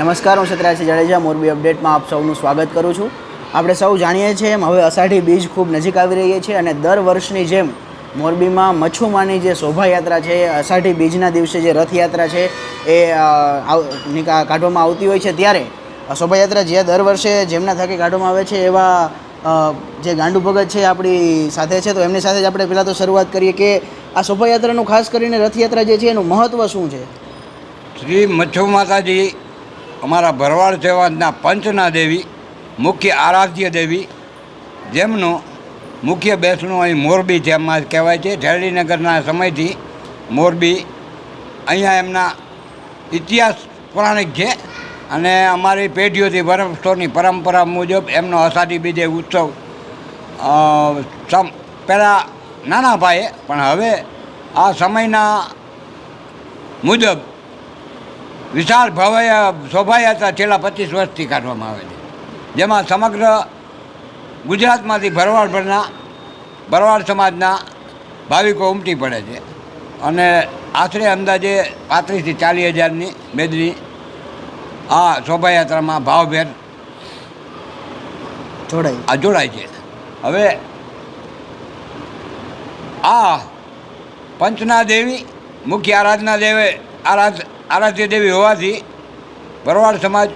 નમસ્કાર, હું સત્રાસી જાડેજા, મોરબી અપડેટમાં આપ સૌનું સ્વાગત કરું છું. આપણે સૌ જાણીએ છીએ એમ, હવે અષાઢી બીજ ખૂબ નજીક આવી રહી છે અને દર વર્ષની જેમ મોરબીમાં મચ્છુમાની જે શોભાયાત્રા છે, અષાઢી બીજના દિવસે જે રથયાત્રા છે, એ કાઢવામાં આવતી હોય છે. ત્યારે શોભાયાત્રા જે દર વર્ષે જેમના થકી કાઢવામાં આવે છે, એવા જે ગાંડુ ભગત છે આપણી સાથે છે. તો એમની સાથે જ આપણે પહેલાં તો શરૂઆત કરીએ કે આ શોભાયાત્રાનું ખાસ કરીને રથયાત્રા જે છે, એનું મહત્ત્વ શું છે? શ્રી મચ્છુ માતાજી અમારા ભરવાડ સમાજના પંચના દેવી, મુખ્ય આરાધ્ય દેવી, જેમનું મુખ્ય બેસણું અહીં મોરબી છે એમાં કહેવાય છે ઢેરડીનગરના સમયથી મોરબી અહીંયા એમના ઇતિહાસ પૌરાણિક છે અને અમારી પેઢીઓથી વર્ષોની પરંપરા મુજબ એમનો અષાઢી બીજે ઉત્સવ પહેલાં નાના પાયે પણ હવે આ સમયના મુજબ વિશાળ ભવ્ય શોભાયાત્રા છેલ્લા પચીસ વર્ષથી કાઢવામાં આવે છે. જેમાં સમગ્ર ગુજરાતમાંથી ભરવાડભરના ભરવાડ સમાજના ભાવિકો ઉમટી પડે છે. અને આશરે અંદાજે પાંત્રીસથી ચાલીસ હજારની મેદની આ શોભાયાત્રામાં ભાવભેર જોડાય આ જોડાય છે. હવે આ પંચના દેવી મુખ્ય આરાધના દેવે આરાધ આરાધ્ય દેવી હોવાથી ભરવાડ સમાજ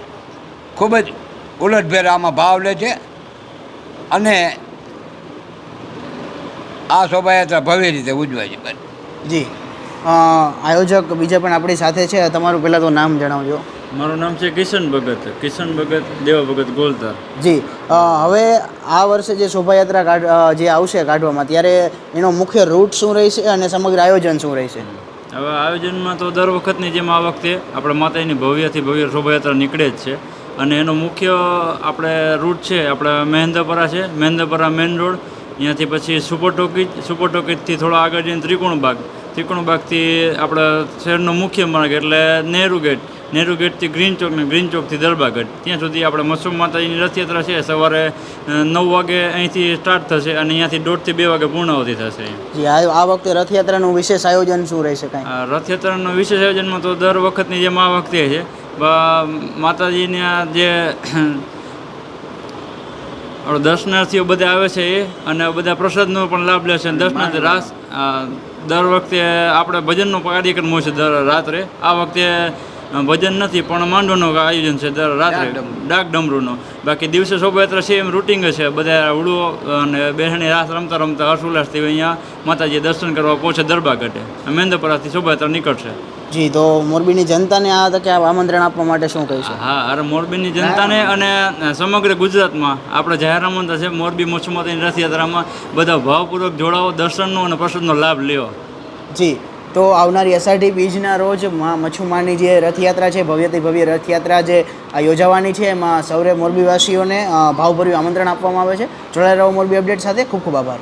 ખૂબ જ ઉલટભેર આમાં ભાવ લે છે અને આ શોભાયાત્રા ભવ્ય રીતે ઉજવાય છે બસ. જી. આયોજક બીજા પણ આપણી સાથે છે. તમારું પહેલાં તો નામ જણાવજો. મારું નામ છે કિશન ભગત. કિશન ભગત દેવા ભગત ગોલતા જી. હવે આ વર્ષે જે શોભાયાત્રા કાઢ જે આવશે કાઢવામાં ત્યારે એનો મુખ્ય રૂટ શું રહેશે અને સમગ્ર આયોજન શું રહેશે? હવે આયોજનમાં તો દર વખતની જેમ આ વખતે આપણે માતાજીની ભવ્યથી ભવ્ય શોભાયાત્રા નીકળે જ છે. અને એનો મુખ્ય આપણે રૂટ છે, આપણે મહેન્દ્રપરા છે. Mahendrapara main road. અહીંયાથી પછી સુપર ટોકીજ સુપર ટોકીજથી થોડા આગળ જઈને ત્રિકોણ બાગ. ત્રિકોણ બાગથી આપણા શહેરનો મુખ્ય માર્ગ એટલે નહેરુ ગેટ. નહેરુ ગેટથી ગ્રીન ચોક ને ગ્રીન ચોકથી દરબાગઢ ત્યાં સુધી આપણે મસૂમ માતાજીની રથયાત્રા છે સવારે નવ વાગે અહીંથી સ્ટાર્ટ થશે અને અહીંયાથી દોઢથી બે વાગે પૂર્ણાવતિ થશે જી આ વખતે રથયાત્રાનું વિશેષ આયોજન શું રહેશે કાંઈ? રથયાત્રાનું વિશેષ આયોજનમાં તો દર વખતની જેમ આ વખતે છે. માતાજીના જે દર્શનાર્થીઓ બધા આવે છે એ અને બધા પ્રસાદનો પણ લાભ લે છે દર્શનાર્થી રાસ દર વખતે આપણે ભજનનો કાર્યક્રમ હોય છે દર રાત્રે. આ વખતે ભજન નથી પણ માંડવાનું આયોજન છે દર રાત્રે ડાક ડમરૂનો. બાકી દિવસે શોભાયાત્રા છે એમ રૂટિંગ છે. બધા ઉડવો અને બેસણી રાસ રમતા રમતા હર્ષોલ્લાસથી અહીંયા માતાજી દર્શન કરવા પહોંચે દરબાગઢે મેંદપરાથી શોભાયાત્રા નીકળશે. જી તો મોરબીની જનતાને આ તકે આમંત્રણ આપવા માટે શું કહીશું હા અરે મોરબીની જનતાને અને સમગ્ર ગુજરાતમાં આપણે જાહેર આમંત્રણ છે મોરબી મચ્છુમાતાની રથયાત્રામાં બધા ભાવપૂર્વક જોડાવો દર્શનનો અને પ્રસાદનો લાભ લ્યો. જી. તો આવનારી અષાઢી બીજના રોજ મચ્છુમારની જે રથયાત્રા છે ભવ્યથી ભવ્ય રથયાત્રા જે યોજાવાની છે, એમાં સૌરે મોરબીવાસીઓને ભાવભર્યું આમંત્રણ આપવામાં આવે છે. જોડાયેલા મોરબી અપડેટ સાથે. ખૂબ ખૂબ આભાર.